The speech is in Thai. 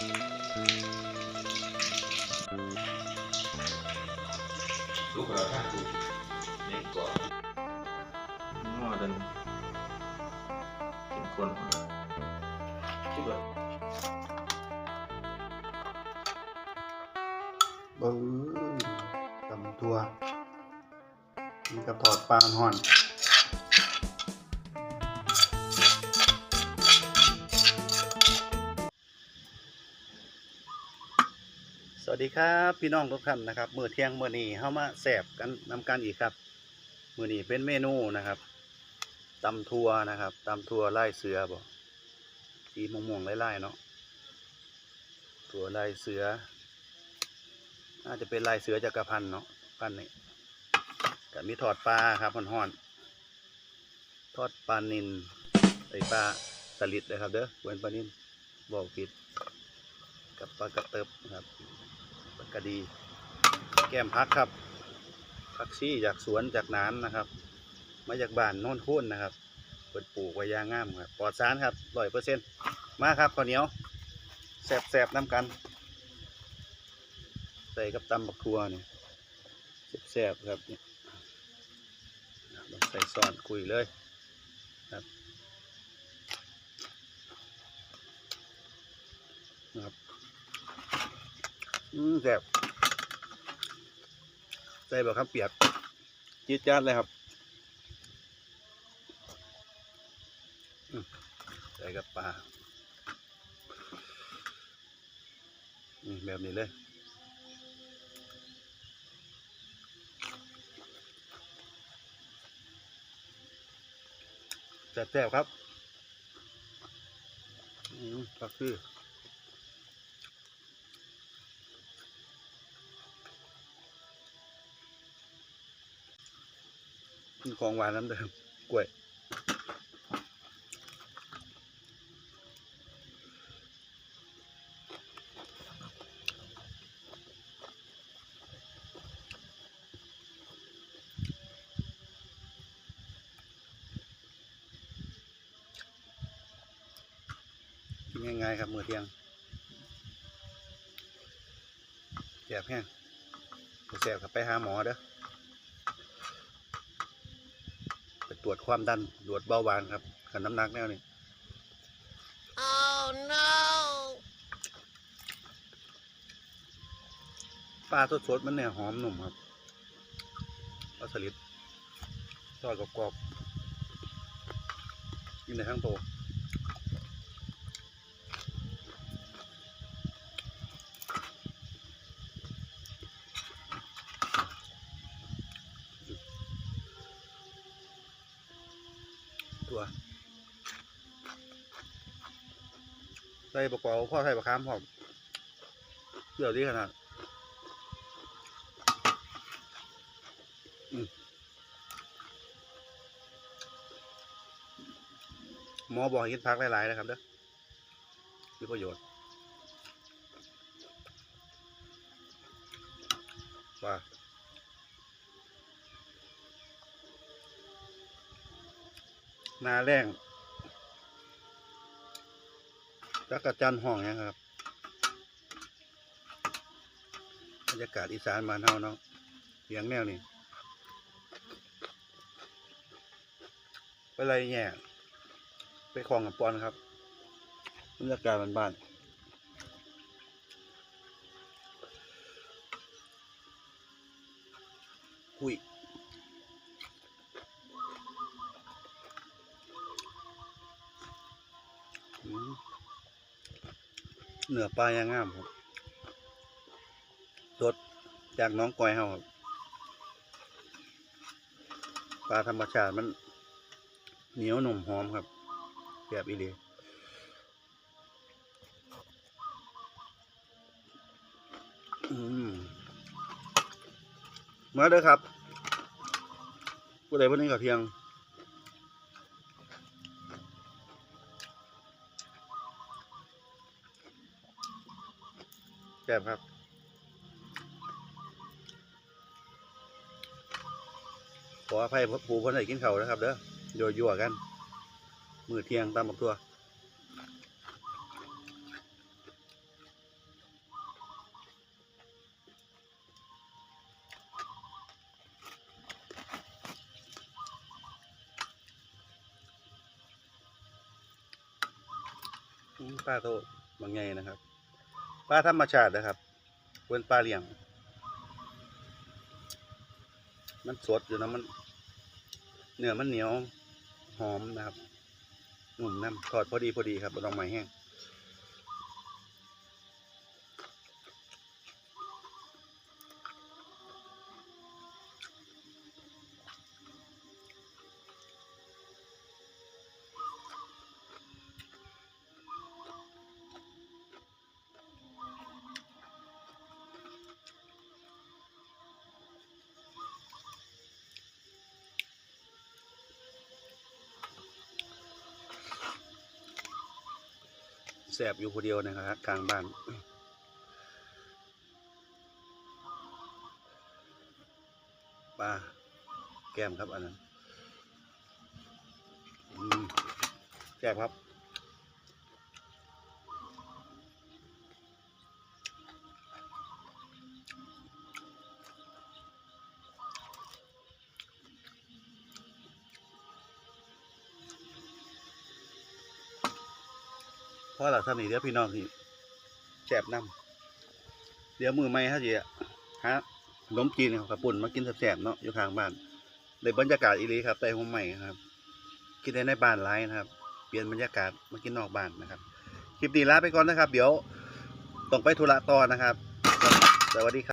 ลูกเราถ้าดูในกรอบงอดันเป็นคนที่แบบเบิ้งตำตัว มีกระถอดปลาห่อน วัสดีครับพี่น้องทุกท่านนะครับมื้อเที่ยงมื้อนี้เฮามาแสบกันนำกันอีกครับมื้อนี้เป็นเมนูนะครับตำทัวนะครับตำทัวไล่เสือบ่สีม่วงๆไล่ๆเนาะตัวไล่เสือน่าจะเป็นลายเสือจักรพันเนาะพันนี่กับมีทอดปลาครับห่อนๆทอดปลานินไอปลาสลิดเลยครับเด้อเวนปลานินบอกผิด กับปลากระเติบนะครับปลากระดี แก้มพักครับพักซี่จากสวนจากนานนะครับ มาจากบ้านโน่นคุ้นนะครับเปิดปลูกไว้ยางงามครับปลอดสารครับร้อยเปอร์เซ็นต์มาครับข้าวเหนียวแสบๆน้ำกัน ใส่กับตำบักทัวเนี่ยแซ่บครับเนี่ยใส่ซอนคุยเลยครับ แซ่บใส่แบบข้าวเปียกจี๊ดจ้าดเลยครับอืมใส่กับปลานี่แบบนี้เลยแซ่บๆครับ อืมก็คือ ของหวานน้ำเดิมกล้วยง่ายๆครับมือเที่ยงแสบแห้งแสบกับไปหาหมอเด้อไป ตรวจความดันตรวจเบาหวานครับกับน้ำหนักแนวนี้ Oh no! ปลาสดๆมันเนี่ยหอมหนุ่มครับปลาสลิดทอดกรอบๆกินในทั้งโต ตัว ใส่ประกอบพ่อใส่ประคามหอมเดี๋ยวดีขนาดหมอบอกให้กินพักหลายๆนะครับเด้อมีประโยชน์ นาแรงจักรจันห้องเนี่ยครับบรรยากาศอีสานมานเฮาเนาะเสียงแนวนี้ไปไรแง่ไปคลองกับปอนครับบรรยากาศบ้านๆคุย เนื้อปลายังงามครับสดจากน้องกอยเฮาครับปลาธรรมชาติมัน เหนียวหนุ่มหอมครับแบบอีเลีอืมาเด้อครับผู้ใดผู้หนึงกับเพียง ซ่บครับขออภัยปูเพ่นได้กินเข่านะครับเด้อโยยั่วกันมือเทียงตามบักตัวป้าโตบางไงนะครับ ปลาธรรมชาตินะครับเป็นปลาเลี้ยง มันสดอยู่นะมันเนื้อมันเหนียวหอมนะครับ หนุ่มน้ำทอดพอดีพอดีครับบนดองไม่แห้ง แสบอยู่คนเดียวนะครับกลางบ้านปลาแก้มครับอันนั้นแซ่บครับ เพราะหลักทำนี่เดี๋ยวพี่น้องที่แฉบน้ำเดี๋ยวมือไม่ฮะจีฮะขนมจีนกับปุ่นมากินแฉบเนาะอยู่ข้างบ้านในบรรยากาศอีรีครับแต้ห้องใหม่ครับ กินได้ในบ้านไรนะครับ เปลี่ยนบรรยากาศมากินนอกบ้านนะครับคลิปนี้ลาไปก่อนนะครับ เดี๋ยวต้องไปธุระต่อนะครับ สวัสดีครับ